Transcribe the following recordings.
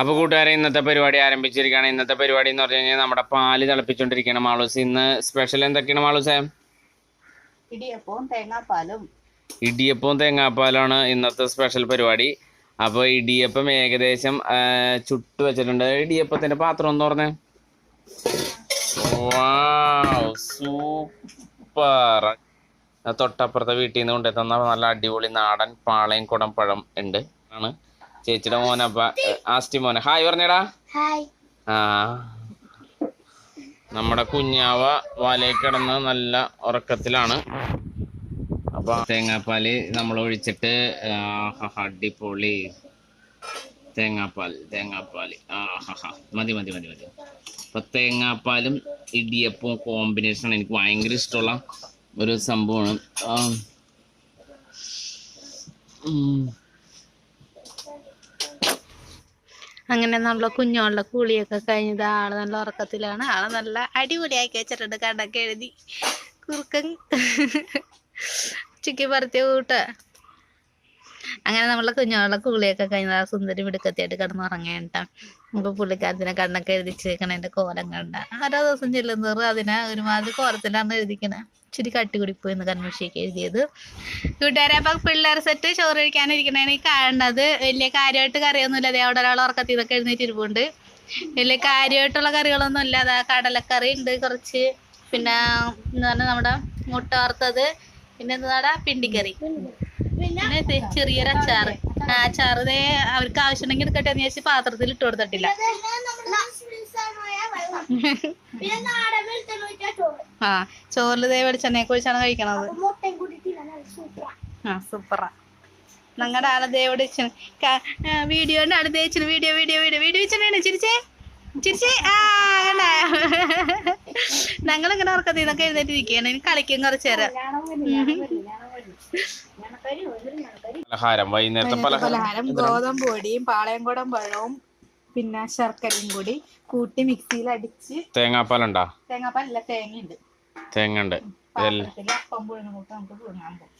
അപ്പോൾ കൂട്ടുകാരെ ഇന്നത്തെ പരിപാടി ആരംഭിച്ചിരിക്കുകയാണ്. ഇന്നത്തെ പരിപാടി എന്ന് പറഞ്ഞു കഴിഞ്ഞാൽ നമ്മുടെ പാൽ തിളപ്പിച്ചുകൊണ്ടിരിക്കുകയാണ് മാളൂസ്. ഇന്ന് സ്പെഷ്യൽ എന്തൊക്കെയാണ് മാളൂസേ? ഇടിയപ്പവും തേങ്ങാപ്പാലും. ഇടിയപ്പവും തേങ്ങാപ്പാലാണ് ഇന്നത്തെ സ്പെഷ്യൽ പരിപാടി. അപ്പോൾ ഇടിയപ്പം ഏകദേശം ചുട്ടു ചുട്ട് വെച്ചിട്ടുണ്ട്. ഇടിയപ്പത്തിന്റെ പാത്രം എന്ന് പറഞ്ഞേ സൂപ്പർ തൊട്ടപ്പുറത്തെ വീട്ടിൽ നിന്ന് കൊണ്ടുതന്ന നല്ല അടിപൊളി നാടൻ പാളയം കുടം പഴം ഉണ്ട്. ആണ്. ചേച്ചിയുടെ മോനപ്പ ആസ്റ്റി മോനെ. ഹായ് പറഞ്ഞടാ. ആ. നമ്മുടെ കുഞ്ഞാവ വലയിൽ കിടന്ന് നല്ല ഉറക്കത്തിലാണ്. അപ്പൊ തേങ്ങാപ്പാൽ നമ്മൾ ഒഴിച്ചിട്ട് അടിപൊളി. തേങ്ങാപ്പാൽ തേങ്ങാപ്പാൽ ആ മതി മതി മതി മതി. അപ്പൊ തേങ്ങാപ്പാലും ഇടിയപ്പവും കോമ്പിനേഷൻ എനിക്ക് ഭയങ്കര ഇഷ്ടമുള്ള ഒരു സംഭവമാണ് ആ. ഉം. അങ്ങനെ നമ്മളെ കുഞ്ഞോളുടെ കുളിയൊക്കെ കഴിഞ്ഞത് ആൾ നല്ല ഉറക്കത്തിലാണ്. ആൾ നല്ല അടിപൊളിയാക്കി വെച്ചിട്ടുണ്ട് കണ്ടൊക്കെ എഴുതി. കുറുക്കൻ. ചുക്കി പറത്തിയ കൂട്ട. അങ്ങനെ നമ്മളെ കുഞ്ഞോളെ കുളിയൊക്കെ കഴിഞ്ഞ ആ സുന്ദരി മിടുക്കത്തിയായിട്ട് കിടന്ന് കേട്ടോ നമുക്ക് പുള്ളിക്കാരത്തിനെ കണ്ണൊക്കെ എഴുതിച്ചേക്കണതിന്റെ കോലം കണ്ട ഓരോ ദിവസം ചെല്ലുന്നോറും അതിനെ ഒരുമാതിരി കോലത്തിലാണ് എഴുതിക്കണേ. ഇച്ചിരി കട്ടികുടിപ്പോയി എന്ന് കൺമഷിയൊക്കെ എഴുതിയത്. കൂട്ടുകാരെ അപ്പൊ പിള്ളേർ സെറ്റ് ചോറ് കഴിക്കാനിരിക്കണേണ്. ഈ കാണുന്നത് വലിയ കാര്യമായിട്ട് കറിയൊന്നുമില്ല. അതേ അവിടെ ഒരാൾ ഉറക്കത്തിൽ നിന്നൊക്കെ എഴുന്നേറ്റ് ഇരിപ്പുണ്ട് വലിയ കാര്യമായിട്ടുള്ള കറികളൊന്നും ഇല്ല. അതാ കടലക്കറി ഉണ്ട് കുറച്ച്. പിന്നെ എന്താ പറഞ്ഞാൽ നമ്മുടെ മുട്ട വറുത്തത്. പിന്നെ എന്താ പിണ്ടിക്കറി. പിന്നെ ചെറിയൊരു അച്ചാറ് ആ അച്ചാറ് അവർക്ക് ആവശ്യമുണ്ടെങ്കിൽ എടുക്കട്ടെ എന്ന് വെച്ച് പാത്രത്തിൽ ഇട്ട് കൊടുത്തിട്ടില്ല. ആ ചോറിൽ ദേ വെളിച്ചെണ്ണയെ കുഴിച്ചാണ് കഴിക്കണത്. ആ. സൂപ്പറാ ഞങ്ങളുടെ ആളെ ദേവോട് വീഡിയോന്റെ അടുത്ത് വെച്ചിന് വീഡിയോ വീഡിയോ വീഡിയോ വീഡിയോ വെച്ചിട്ടാണ് ചിരിച്ചേ? ചിരിച്ചേ? ആ ഞങ്ങൾ ഇങ്ങനെ ഉറക്കത്തിൽ നിന്നൊക്കെ എഴുന്നേറ്റ് ഇരിക്കുകയാണ് ഇനി കളിക്കും കുറച്ചു നേരം. പലഹാരം വൈകുന്നേരത്തെ പലഹാരം ഗോതമ്പ് പൊടിയും പാളയംകുടം പഴവും പിന്നെ ശർക്കരയും കൂടി കൂട്ടി മിക്സിയിൽ അടിച്ച് തേങ്ങാപ്പാലുണ്ടാ? തേങ്ങാപ്പാലല്ല തേങ്ങയുണ്ട്. തേങ്ങ ഉണ്ട് ഇതെല്ലാം പാത്രത്തിൽ അപ്പം പുഴുങ്ങ കൂട്ട് നമുക്ക് പുഴുങ്ങാൻ പോകും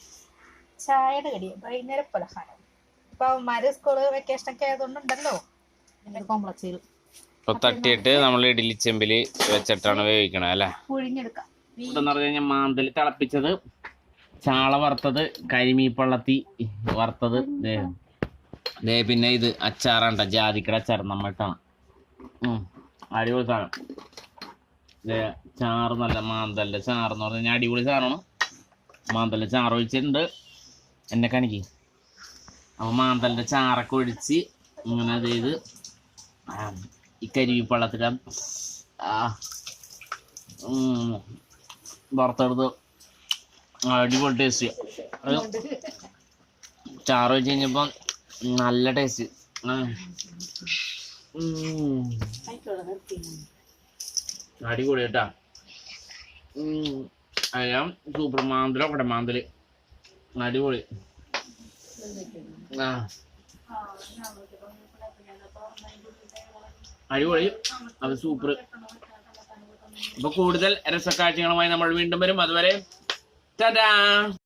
ചായയുടെ കടി വൈകുന്നേരം പലഹാരം. ഇപ്പൊ അവന്മാര് സ്കൂൾ വെക്കേഷൻ ഒക്കെ ആയതുകൊണ്ടുണ്ടല്ലോ. കോംപ്ലക്സിൽ ഇപ്പൊ തട്ടിയിട്ട് നമ്മൾ ഇഡ്ഡലി ചെമ്പിൽ വെച്ചിട്ടാണ് വേവിക്കണത് അല്ലേ? പുഴുങ്ങിയെടുക്കാം. മാന്തൽ തിളപ്പിച്ചത് ചാള വറുത്തത് കരിമീപ്പള്ളത്തി വറുത്തത്. ദേ. പിന്നെ ഇത് അച്ചാറാണ്ട ജാതിക്കട അച്ചാർ നമ്മട്ടാണ് അടിപൊളി സാധനം. ചാറ് നല്ല മാന്തല്ല ചാറ് എന്ന് പറഞ്ഞാൽ അടിപൊളി സാധനമാണ് മാന്തല്ല ചാറ് ഒഴിച്ചിട്ടുണ്ട്. എന്നെ കണിക്ക്. അപ്പോൾ മാന്തലിന്റെ ചാറൊക്കെ ഒഴിച്ച് ഇങ്ങനെ അത് ഇത് ഈ ഉം, വറുത്തെടുത്ത് അടിപൊളി ടേസ്റ്റ് ചാറ് വെച്ച് കഴിഞ്ഞപ്പം നല്ല ടേസ്റ്റ് അടിപൊളി കേട്ടാ. അയാം സൂപ്പർ മാന്തല കൂടെ മാന്തൽ. അടിപൊളി. ആ. അടിപൊളി. അത് സൂപ്പർ അപ്പൊ കൂടുതൽ രസക്കാഴ്ചകളുമായി നമ്മൾ വീണ്ടും വരും. അതുവരെ Ta-da!